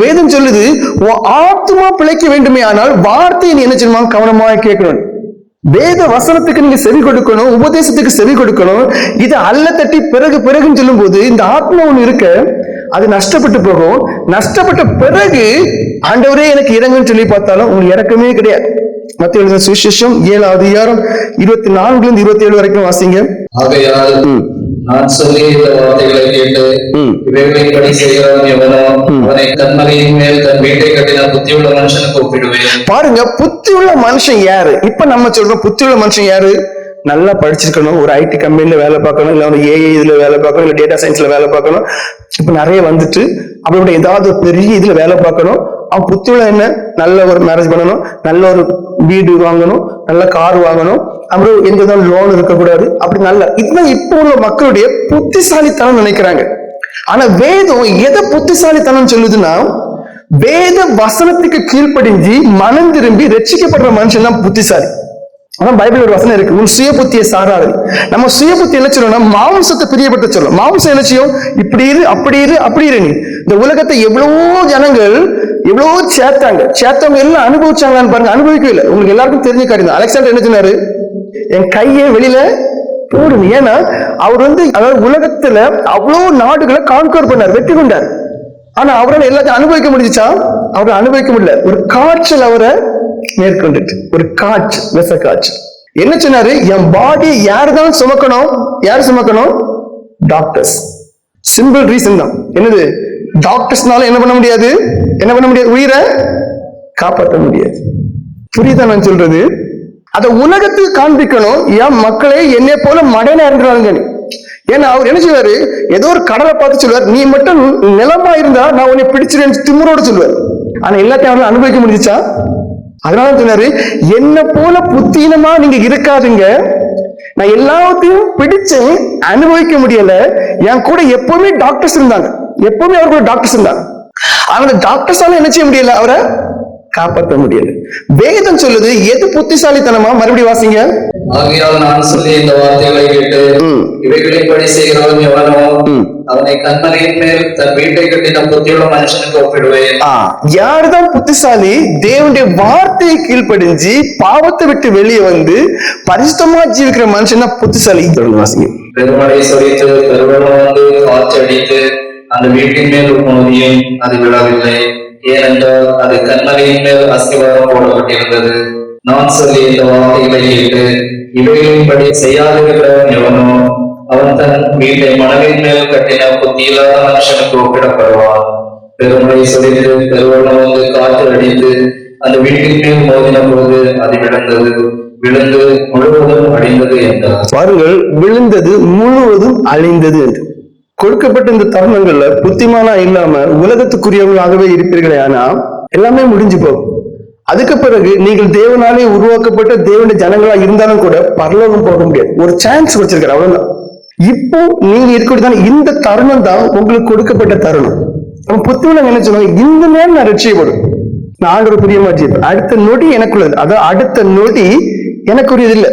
வேதம் சொல்லுது ஆத்மா பிழைக்க வேண்டுமே ஆனால் வார்த்தையை நீ என்ன செய்யணுமா? கவனமாக கேட்கணும். வேத வசனத்துக்கு நீங்க செவி கொடுக்கணும் உபதேசத்துக்கு செவி கொடுக்கணும். இது அல்ல தட்டி பிறகு பிறகுன்னு சொல்லும்போது இந்த ஆத்மா ஒண்ணு இருக்க அது நஷ்டப்பட்டு போகும். நஷ்டப்பட்ட பிறகு ஆண்டவரே எனக்கு இறங்குன்னு சொல்லி பார்த்தாலும் உங்களுக்கு இறக்கமே கிடையாது. மத்திய எழுதின சுவிசேஷம் ஏழாவது அதிகாரம் இருபத்தி நான்குல இருந்து இருபத்தி ஏழு வரைக்கும் வாசிங்க. நான் சொல்லி இந்த வார்த்தைகளை கேட்டு. இவைகளின்படி செய்கிறவன் எவனோ அவனை கண்மலையின் மேல் தன் வீட்டை கட்டின புத்தியுள்ள மனுஷனுக்கு ஒப்பிடுவேன் பாருங்க புத்தி உள்ள மனுஷன் யாரு? இப்ப நம்ம சொல்றோம் புத்தி உள்ள மனுஷன் யாரு? நல்லா படிச்சிருக்கணும் ஒரு ஐடி கம்பெனில வேலை பார்க்கணும் இல்ல ஒரு ஏஐ இதுல வேலை பார்க்கணும் இல்ல டேட்டா சயின்ஸ்ல வேலை பார்க்கணும். இப்ப நிறைய வந்துட்டு அப்படி ஏதாவது பெரிய இதுல வேலை பார்க்கணும். அவன் புத்தி என்ன? நல்ல ஒரு மேரேஜ் பண்ணணும் நல்ல ஒரு வீடு வாங்கணும் நல்ல கார் வாங்கணும் அப்புறம் எந்த விதம் லோன் இருக்கக்கூடாது அப்படி நல்ல இதுதான் இப்போ உள்ள மக்களுடைய புத்திசாலித்தனம் நினைக்கிறாங்க. ஆனா வேதம் எதை புத்திசாலித்தனம் சொல்லுதுன்னா வேத வசனத்துக்கு கீழ்ப்படிஞ்சு மனம் திரும்பி ரட்சிக்கப்படுற மனுஷன் தான் புத்திசாலி. ஆனா பைபிள் ஒரு வசனம் இருக்கு உன் சுய புத்தியை சாராது. நம்ம சுய புத்தி என்ன சொல்லணும்னா மாம்சத்தை பிரியப்பட்ட சொல்லணும் மாம்சம் என்ன செய்யும்? இப்படி இரு அப்படி இரு அப்படி இரு நீ. இந்த உலகத்தை எவ்வளவோ ஜனங்கள் எவ்வளவோ சேர்த்தாங்க. சேர்த்தவங்க எல்லாம் அனுபவிச்சாங்களான்னு பாருங்க. அனுபவிக்கவே இல்லை. உங்களுக்கு எல்லாருக்கும் தெரிஞ்ச காரியம் தான். அலெக்சாண்டர் என்ன சொன்னாரு? என் கையை வெளியில போடுங்க. ஏன்னா அவர் வந்து அதாவது உலகத்துல அவ்வளோ நாடுகளை கான்கோர் பண்ணார். வெற்றி கொண்டார். ஆனா அவரால் எல்லாத்தையும் அனுபவிக்க முடிஞ்சிச்சா? அவரை அனுபவிக்க முடியல. ஒரு காய்ச்சல் அவரை மேற்கொண்டுட்டு ஒரு காய்ச்சல் விச காய்ச்சல். என்ன சொன்னாரு? என் பாடியை யார் தான் சுமக்கணும்? யார் சுமக்கணும்? டாக்டர்ஸ் சிம்பிள் ரீசன் தான். என்னது? டாக்டர்ஸ்னால என்ன பண்ண முடியாது? என்ன பண்ண முடியாது? உயிரை காப்பாற்ற முடியாது. புரியுதா நான் சொல்றது? அதை உலகத்துக்கு காண்பிக்கணும். என் மக்களே என்னை போல மடையில இறந்துறாங்க ஏன்னா அவர் என்ன செய்வாரு ஏதோ ஒரு கடலை பார்த்து சொல்லுவார். நீ மட்டும் நிலமா இருந்தா நான் உன்னை பிடிச்சிருன்னு திமுறோடு சொல்லுவார். ஆனா எல்லாத்தையும் அவரால் அனுபவிக்க முடிஞ்சுச்சா? அதனால சொன்னாரு என்ன போல புத்தீனமா நீங்க இருக்காதுங்க. நான் எல்லாத்தையும் பிடிச்சு அனுபவிக்க முடியல. என் கூட எப்பவுமே டாக்டர்ஸ் இருந்தாங்க. எப்பவுமே அவர் கூட டாக்டர்ஸ் இருந்தாங்க. அந்த டாக்டர்ஸால என்ன செய்ய முடியல? அவரை காப்பாற்ற முடியல. வேதம் சொல்லுது எது புத்திசாலித்தனமா? மறுபடியும் வாசிங்க. ஆகையால் நான் சொல்லி இந்த வார்த்தைகளை கேட்டு செய்கிறவன் எவனோ. அவனை கண்மலையின் மேல் தன் வீட்டை கட்டின புத்தியுள்ள மனுஷனுக்கு ஒப்பிடுவேன். யாருதான் புத்திசாலி? தேவனுடைய வார்த்தையை கீழ்ப்படிஞ்சு பாவத்தை விட்டு வெளியே வந்து பரிசுத்தமா ஜீவிக்கிற மனுஷன் தான் புத்திசாலி. தொடர்ந்து வாசிங்க பெருமழை சொரித்து பெருவெள்ளம் வந்து காற்றடித்து அந்த வீட்டின் மேல் மோதியும் அது விழவில்லை. ஏனென்றால் அது கண்மலையின் மேல் அஸ்திவாரம் போடப்பட்டிருந்தது. நான் சொல்லி இந்த வார்த்தைகளை கேட்டு இவைகளின்படி செய்யாதிருக்கிறவன் எவனோ அவன் தன் வீட்டை மணலின் மேல் கட்டின புத்தியில்லாத மனுஷனுக்கு ஒப்பிடப்படுவான். பெருமழை சொரித்து பெருவெள்ளம் வந்து காற்று அடித்து அந்த வீட்டின் மேல் மோதின போது அது விழுந்தது. விழுந்து முழுவதும் அழிந்தது என்றார். பாருங்கள் விழுந்தது முழுவதும் அழிந்தது என்று. கொடுக்கப்பட்ட இந்த தருணங்கள்ல புத்திமானா இல்லாம உலகத்துக்குரியவங்களாகவே இருப்பீர்களே ஆனா எல்லாமே முடிஞ்சு போகும். அதுக்கு பிறகு நீங்கள் தேவனாலே உருவாக்கப்பட்ட தேவனுடைய ஜனங்களா இருந்தாலும் கூட பரலோகம் போக முடியாது. ஒரு சான்ஸ் வச்சிருக்கிற அவ்வளவுதான். இப்போ நீங்க இருக்கக்கூடியதான இந்த தருணம் தான் உங்களுக்கு கொடுக்கப்பட்ட தருணம். நம்ம புத்திமான என்ன சொல்லுவாங்க? இந்த நேரம் நான் ரட்சியப்படும் நான் ஆண்டவர் புரிய ஜெயிப்பேன் அடுத்த நொடி எனக்குள்ளது. அதாவது அடுத்த நொடி எனக்குரியது இல்லை